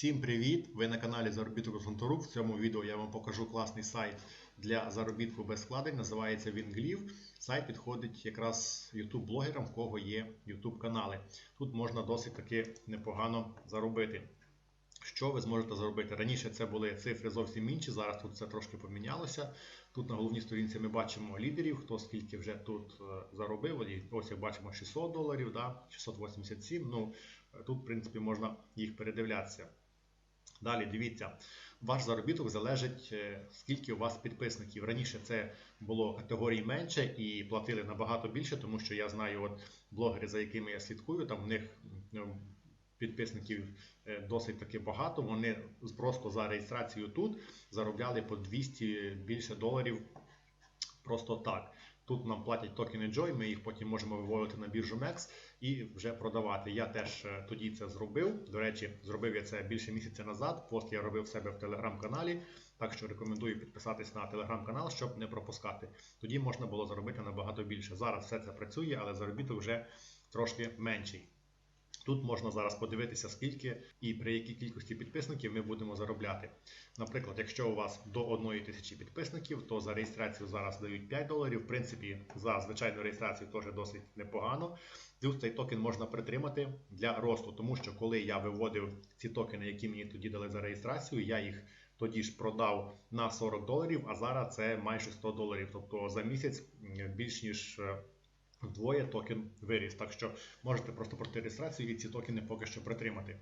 Всім привіт! Ви на каналі Заробіток Фронторук. В цьому відео я вам покажу класний сайт для заробітку без складень. Називається Вінглів. Сайт підходить якраз YouTube-блогерам, в кого є YouTube канали. Тут можна досить таки непогано заробити. Що ви зможете зробити? Раніше це були цифри зовсім інші, зараз тут це трошки помінялося. Тут на головній сторінці ми бачимо лідерів, хто скільки вже тут е, заробив. Ось як бачимо 600 доларів, да? 687. Ну, Тут, в принципі, можна їх передивлятися. Далі дивіться, ваш заробіток залежить, е, скільки у вас підписників. Раніше це було категорій менше і платили набагато більше, тому що я знаю от блогери, за якими я слідкую, там в них ну, підписників е, досить таки багато. Вони просто за реєстрацію тут заробляли по 200 більше доларів просто так. Тут нам платять токени Joy, ми їх потім можемо виводити на біржу MEX і вже продавати. Я теж е, тоді це зробив. До речі, зробив я це більше місяця назад. Пост я робив в себе в телеграм-каналі, так що рекомендую підписатись на телеграм-канал, щоб не пропускати. Тоді можна було заробити набагато більше. Зараз все це працює, але заробіток вже трошки менший. Тут можна зараз подивитися, скільки і при якій кількості підписників ми будемо заробляти. Наприклад, якщо у вас до 1 тисячі підписників, то за реєстрацію зараз дають 5 доларів. В принципі, за звичайну реєстрацію теж досить непогано. Плюс цей токен можна притримати для росту, тому що коли я виводив ці токени, які мені тоді дали за реєстрацію, я їх тоді ж продав на 40 доларів, а зараз це майже 100 доларів. Тобто за місяць більш ніж. Е, вдвоє токен виріс. Так що можете просто пройти реєстрацію і ці токени поки що притримати.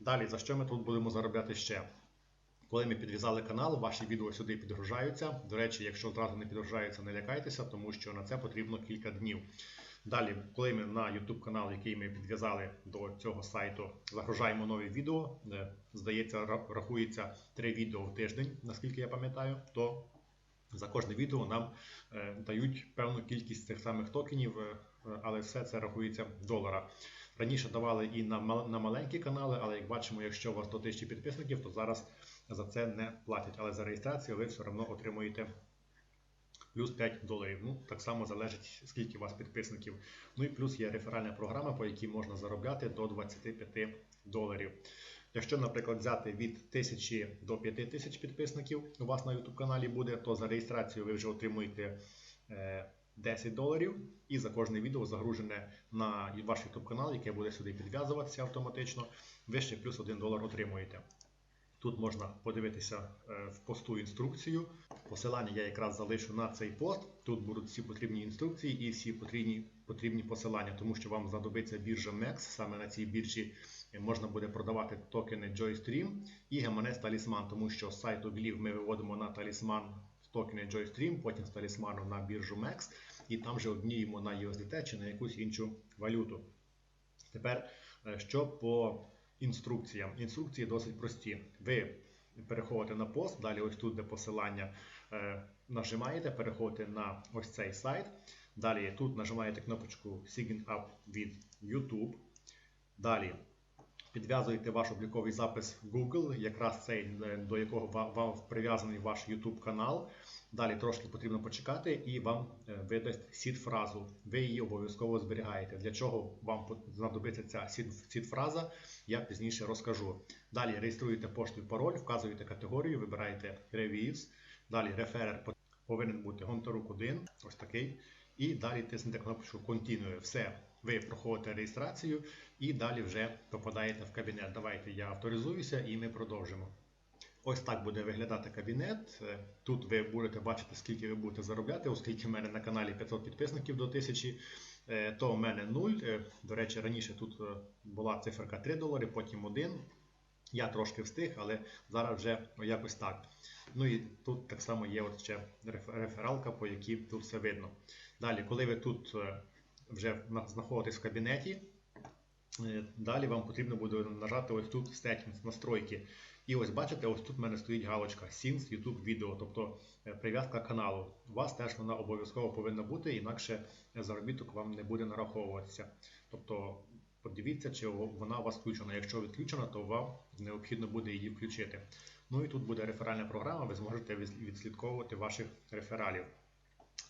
Далі, за що ми тут будемо заробляти ще? Коли ми підв'язали канал, ваші відео сюди підгружаються. До речі, якщо одразу не підгружаються, не лякайтеся, тому що на це потрібно кілька днів. Далі, коли ми на YouTube канал, який ми підв'язали до цього сайту, загружаємо нові відео, здається, рахується 3 відео в тиждень, наскільки я пам'ятаю, то за кожне відео нам е, дають певну кількість цих самих токенів, е, але все це рахується в доларах. Раніше давали і на на маленькі канали, але як бачимо, якщо у вас до 1000 підписників, то зараз за це не платять. Але за реєстрацію ви все одно отримуєте плюс 5 доларів. Ну, Так само залежить, скільки у вас підписників. Ну і плюс є реферальна програма, по якій можна заробляти до 25 доларів. Якщо, наприклад, взяти від 1000 до 5000 підписників у вас на YouTube каналі буде, то за реєстрацію ви вже отримуєте 10 е, доларів, і за кожне відео загружене на ваш YouTube канал, яке буде сюди підв'язуватися автоматично, ви ще плюс 1 долар отримуєте. Тут можна подивитися е, в посту інструкцію. Посилання я якраз залишу на цей пост. Тут будуть всі потрібні інструкції і всі потрібні потрібні посилання, тому що вам знадобиться біржа MEX. Саме на цій біржі можна буде продавати токени JoyStream і гаманець Талісман, тому що з сайту Глів ми виводимо на талісман токени JoyStream, потім з талісману на біржу MEX, і там вже обміємо на USDT чи на якусь іншу валюту. Тепер, е, що по інструкціям. Інструкції досить прості. Ви переходите на пост, далі ось тут де посилання е, нажимаєте, переходите на ось цей сайт. Далі тут нажимаєте кнопочку Sign Up від YouTube. Далі підв'язуєте ваш обліковий запис Google, якраз цей, е, до якого вам прив'язаний ваш YouTube канал. Далі трошки потрібно почекати і вам е, видасть сід-фразу. Ви її обов'язково зберігаєте. Для чого вам знадобиться ця сід-фраза, я пізніше розкажу. Далі реєструєте пошту і пароль, вказуєте категорію, вибираєте Reviews. Далі реферер повинен бути Гонтарук 1, ось такий. І далі тиснете кнопочку Continue. Все, ви проходите реєстрацію і далі вже попадаєте в кабінет. Давайте я авторизуюся і ми продовжимо. Ось так буде виглядати кабінет. Е, тут ви будете бачити, скільки ви будете заробляти, оскільки в мене на каналі 500 підписників до 1000, е, то в мене 0. Е, до речі, раніше тут була циферка 3 долари, потім 1. Я трошки встиг, але зараз вже якось так. Ну і тут так само є от ще рефералка, по якій тут все видно. Далі, коли ви тут вже знаходитесь в кабінеті, далі вам потрібно буде нажати ось тут Settings, настройки. І ось бачите, ось тут в мене стоїть галочка Since YouTube Video, тобто е, прив'язка каналу. У вас теж вона обов'язково повинна бути, інакше заробіток вам не буде нараховуватися. Тобто подивіться, чи вона у вас включена. Якщо відключена, то вам необхідно буде її включити. Ну і тут буде реферальна програма, ви зможете відслідковувати ваших рефералів.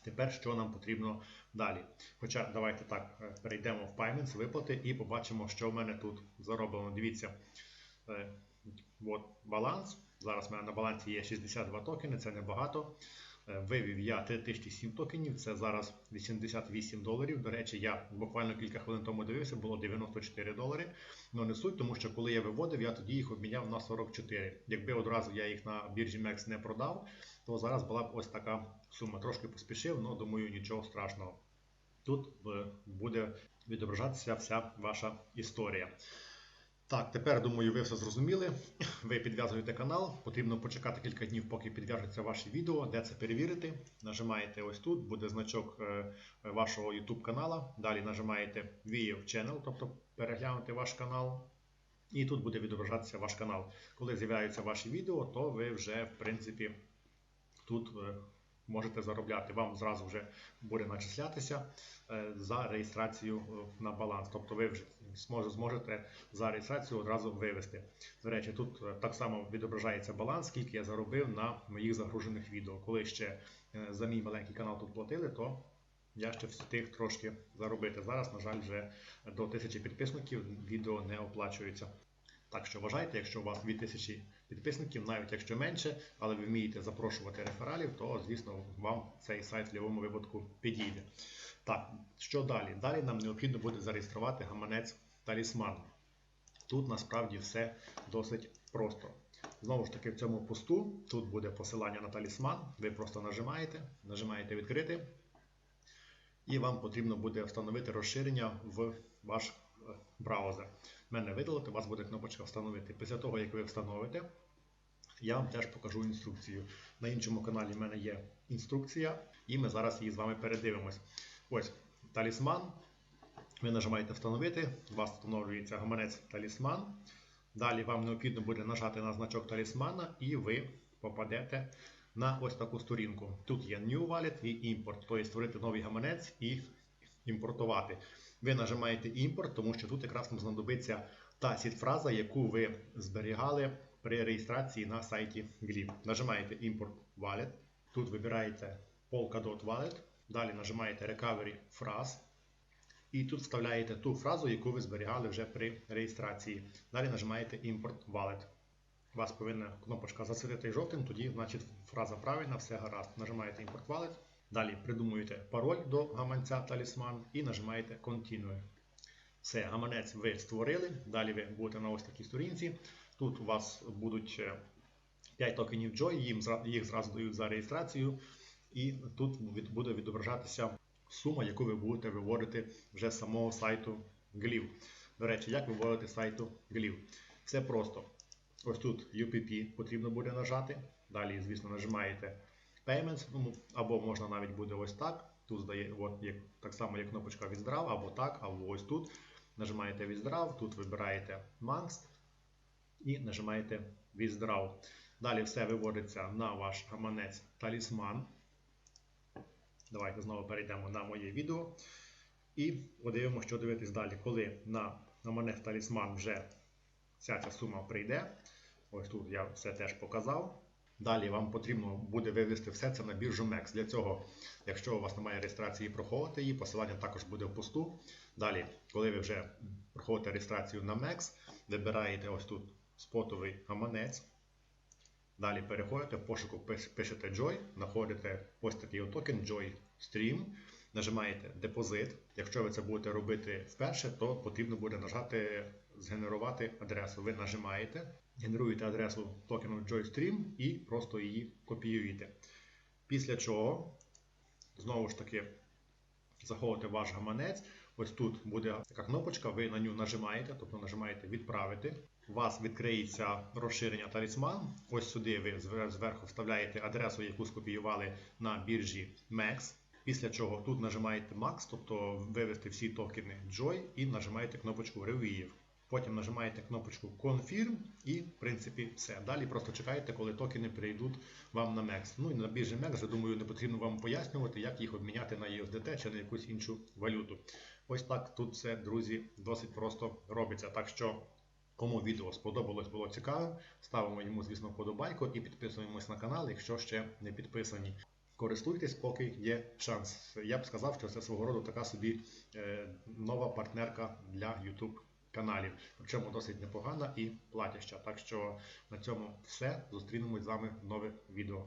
Тепер що нам потрібно далі? Хоча давайте так, е, перейдемо в Payments, виплати і побачимо, що в мене тут зароблено. Дивіться. От баланс. Зараз в мене на балансі є 62 токени, це небагато. Е, Вивів я 3007 токенів, це зараз 88 доларів. До речі, я буквально кілька хвилин тому дивився, було 94 долари. Ну не суть, тому що коли я виводив, я тоді їх обміняв на 44. Якби одразу я їх на біржі MEX не продав, то зараз була б ось така сума. Трошки поспішив, але думаю, нічого страшного. Тут е, буде відображатися вся ваша історія. Так, тепер думаю, ви все зрозуміли. Ви підв'язуєте канал. Потрібно почекати кілька днів, поки підв'яжуться ваші відео. Де це перевірити? Нажимаєте ось тут, буде значок е, вашого YouTube канала. Далі нажимаєте View Channel, тобто переглянути ваш канал. І тут буде відображатися ваш канал. Коли з'являються ваші відео, то ви вже, в принципі, тут е, можете заробляти. Вам зразу вже буде начислятися е, за реєстрацію е, на баланс. Тобто ви вже зможете за реєстрацію одразу вивести. До речі, тут е, так само відображається баланс, скільки я заробив на моїх загружених відео. Коли ще за мій маленький канал тут платили, то я ще встиг трошки заробити. Зараз, на жаль, вже до 1000 підписників відео не оплачується. Так що вважайте, якщо у вас 2000 підписників, навіть якщо менше, але ви вмієте запрошувати рефералів, то звісно вам цей сайт в будь-якому випадку підійде. Так, що далі? Далі нам необхідно буде зареєструвати гаманець талісман. Тут насправді все досить просто. Знову ж таки, в цьому посту тут буде посилання на талісман. Ви просто нажимаєте, нажимаєте відкрити, і вам потрібно буде встановити розширення в ваш е, браузер. Мене видалити, у вас буде кнопочка встановити. Після того, як ви встановите, я вам теж покажу інструкцію. На іншому каналі в мене є інструкція, і ми зараз її з вами передивимось. Ось талісман. Ви нажимаєте встановити, у вас встановлюється гаманець талісман. Далі вам необхідно буде нажати на значок талісмана, і ви попадете на ось таку сторінку. Тут є New Wallet і імпорт, тобто створити новий гаманець і імпортувати. Ви нажимаєте імпорт, тому що тут якраз вам знадобиться та сітфраза, яку ви зберігали при реєстрації на сайті Glib. Нажимаєте імпорт Wallet. Тут вибираєте Polkadot Wallet. Далі нажимаєте Recovery Phrase. І тут вставляєте ту фразу, яку ви зберігали вже при реєстрації. Далі нажимаєте Import Wallet. У вас повинна кнопочка засвітити жовтим, тоді значить фраза правильна, все гаразд. Нажимаєте Import Wallet. Далі придумуєте пароль до гаманця талісман і нажимаєте Continue. Все, гаманець ви створили. Далі ви будете на ось такій сторінці. Тут у вас будуть е, 5 токенів Joy, їх зразу дають за реєстрацію. І тут буде відображатися сума, яку ви будете виводити вже з самого сайту Glив. До речі, як виводити сайту Glив? Все просто. Ось тут UPP потрібно буде нажати. Далі, звісно, нажимаєте Payments, ну, або можна навіть буде ось так. Тут здає, от, як, так само є кнопочка Withdraw, або так, або ось тут. Нажимаєте Withdraw, тут вибираєте Months і нажимаєте Withdraw. Далі все виводиться на ваш гаманець талісман. Давайте знову перейдемо на моє відео. І подивимося, що дивитись далі. Коли на гаманець талісман вже вся ця сума прийде. Ось тут я все теж показав. Далі вам потрібно буде вивести все це на біржу MEX. Для цього, якщо у вас немає реєстрації, проходите її, посилання також буде в посту. Далі, коли ви вже проходите реєстрацію на MEX, вибираєте ось тут спотовий гаманець. Далі переходите в пошуку, пишете Joy, знаходите ось такий токен Joy Stream, нажимаєте депозит. Якщо ви це будете робити вперше, то потрібно буде нажати згенерувати адресу. Ви нажимаєте, генеруєте адресу токену JoyStream і просто її копіюєте. Після чого, знову ж таки, заходите в ваш гаманець. Ось тут буде така кнопочка, ви на нього нажимаєте, тобто нажимаєте відправити. У вас відкриється розширення талісман. Ось сюди ви зверху вставляєте адресу, яку скопіювали на біржі MEX. Після чого тут нажимаєте Max, тобто вивести всі токени Joy і нажимаєте кнопочку Review. Потім нажимаєте кнопочку Confirm і, в принципі, все. Далі просто чекаєте, коли токени прийдуть вам на MEX. Ну і на біржі MEX, я думаю, не потрібно вам пояснювати, як їх обміняти на USDT чи на якусь іншу валюту. Ось так тут все, друзі, досить просто робиться. Так що, кому відео сподобалось, було цікавим, ставимо йому, звісно, вподобайку і підписуємось на канал, якщо ще не підписані. Користуйтесь, поки є шанс. Я б сказав, що це свого роду така собі е, нова партнерка для YouTube каналів. Причому досить непогана і платяща. Так що на цьому все. Зустрінемось з вами в нових відео.